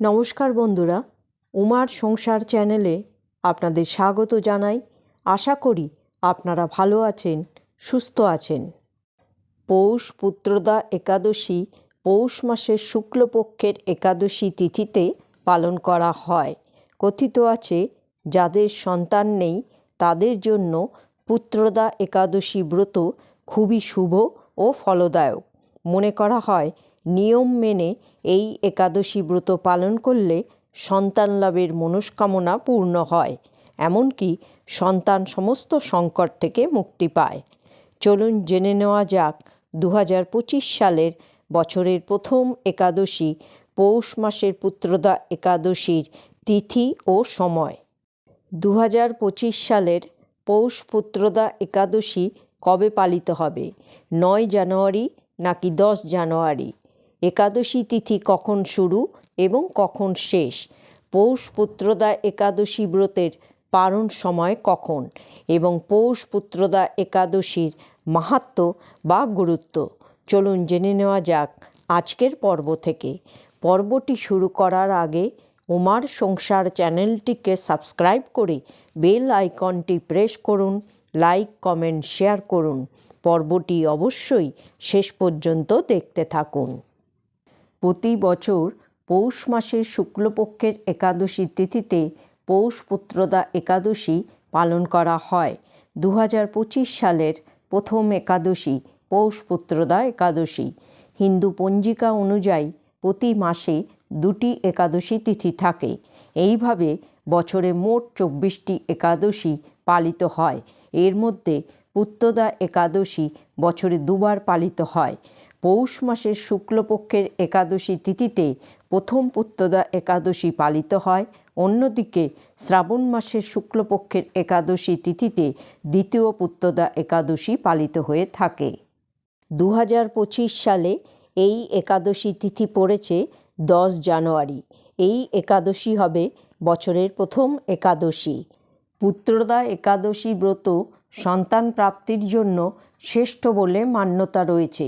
নমস্কার বন্ধুরা, উমার সংসার চ্যানেলে আপনাদের স্বাগত জানাই। আশা করি আপনারা ভালো আছেন, সুস্থ আছেন। পৌষ পুত্রদা একাদশী পৌষ মাসের শুক্লপক্ষের একাদশী তিথিতে পালন করা হয়। কথিত আছে, যাদের সন্তান নেই, তাদের জন্য পুত্রদা একাদশী ব্রত খুবই শুভ ও ফলদায়ক। মনে করা হয় নিয়ম মেনে এই একাদশী ব্রত পালন করলে সন্তান লাভের মনস্কামনা পূর্ণ হয়, এমনকি সন্তান সমস্ত সংকট থেকে মুক্তি পায়। চলুন জেনে নেওয়া যাক দু হাজার পঁচিশ সালের বছরের প্রথম একাদশী, পৌষ মাসের পুত্রদা একাদশীর তিথি ও সময়। দু হাজার পঁচিশ সালের পৌষ পুত্রদা একাদশী কবে পালিত হবে? নয় জানুয়ারি নাকি দশ জানুয়ারি? একাদশী তিথি কখন শুরু এবং কখন শেষ? পৌষ পুত্রদা একাদশী ব্রতের পারণ সময় কখন? এবং পৌষ পুত্রদা একাদশীর মাহাত্ম বা গুরুত্ব? চলুন জেনে নেওয়া যাক আজকের পর্ব থেকে। পর্বটি শুরু করার আগে উমার সংসার চ্যানেলটিকে সাবস্ক্রাইব করে বেল আইকনটি প্রেস করুন, লাইক, কমেন্ট, শেয়ার করুন। পর্বটি অবশ্যই শেষ পর্যন্ত দেখতে থাকুন। প্রতি বছর পৌষ মাসের শুক্লপক্ষের একাদশী তিথিতে পৌষ পুত্রদা একাদশী পালন করা হয়। দু হাজার পঁচিশ সালের প্রথম একাদশী পৌষ পুত্রদা একাদশী। হিন্দু পঞ্জিকা অনুযায়ী প্রতি মাসে দুটি একাদশী তিথি থাকে। এইভাবে বছরে মোট চব্বিশটি একাদশী পালিত হয়। এর মধ্যে পুত্রদা একাদশী বছরে দুবার পালিত হয়। পৌষ মাসের শুক্লপক্ষের একাদশী তিথিতে প্রথম পুত্রদা একাদশী পালিত হয়। অন্যদিকে শ্রাবণ মাসের শুক্লপক্ষের একাদশী তিথিতে দ্বিতীয় পুত্রদা একাদশী পালিত হয়ে থাকে। দু হাজার পঁচিশ সালে এই একাদশী তিথি পড়েছে দশ জানুয়ারি। এই একাদশী হবে বছরের প্রথম একাদশী। পুত্রদা একাদশী ব্রত সন্তান প্রাপ্তির জন্য শ্রেষ্ঠ বলে মান্যতা রয়েছে।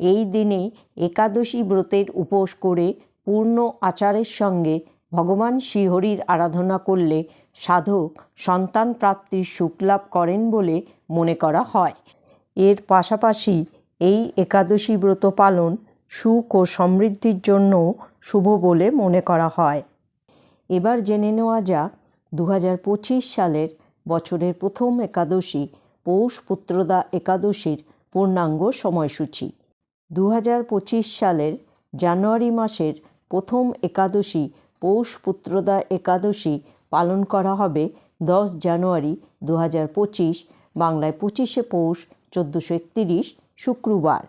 এই দিনে একাদশী ব্রতের উপোস করে পূর্ণ আচারের সঙ্গে ভগবান শ্রীহরির আরাধনা করলে সাধক সন্তান প্রাপ্তির সুখ লাভ করেন বলে মনে করা হয়। এর পাশাপাশি এই একাদশী ব্রত পালন সুখ ও সমৃদ্ধির জন্যও শুভ বলে মনে করা হয়। এবার জেনে নেওয়া যাক দু হাজার পঁচিশ সালের বছরের প্রথম একাদশী পৌষ পুত্রদা একাদশীর পূর্ণাঙ্গ সময়সূচি। দু হাজার পঁচিশ সালের জানুয়ারি মাসের প্রথম একাদশী পৌষ পুত্রদা একাদশী পালন করা হবে দশ জানুয়ারি দু পঁচিশ, বাংলায় পঁচিশে পৌষ চোদ্দোশো একতিরিশ শুক্রবার।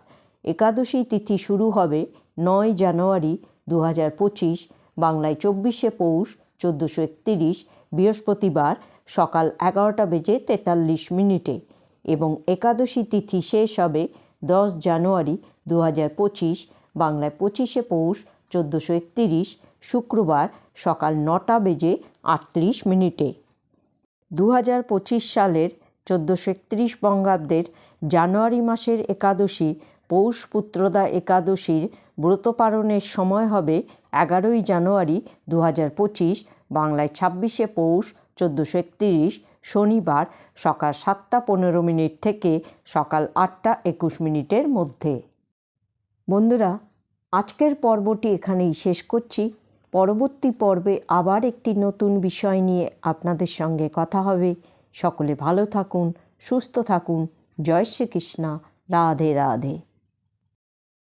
একাদশী তিথি শুরু হবে নয় জানুয়ারি দু পঁচিশ, বাংলায় চব্বিশে পৌষ চোদ্দোশো একতিরিশ বৃহস্পতিবার সকাল এগারোটা বেজে তেতাল্লিশ মিনিটে এবং একাদশী তিথি শেষ হবে দশ জানুয়ারি দু হাজার পঁচিশ, বাংলায় পঁচিশে পৌষ, চোদ্দোশো একতিরিশ, শুক্রবার সকাল নটা বেজে আটত্রিশ মিনিটে। দু হাজার পঁচিশ সালের চোদ্দোশো একত্রিশ বঙ্গাব্দের জানুয়ারি মাসের একাদশী, পৌষ পুত্রদা একাদশীর ব্রত পালনের সময় হবে এগারোই জানুয়ারি দু হাজার পঁচিশ, বাংলায় ছাব্বিশে পৌষ, চোদ্দোশো একতিরিশ, শনিবার সকাল সাতটা পনেরো মিনিট থেকে সকাল আটটা একুশ মিনিটের মধ্যে। বন্ধুরা, আজকের পর্বটি এখানেই শেষ করছি। পরবর্তী পর্বে আবার একটি নতুন বিষয় নিয়ে আপনাদের সঙ্গে কথা হবে। সকলে ভালো থাকুন, সুস্থ থাকুন। জয় শ্রীকৃষ্ণ। রাধে রাধে।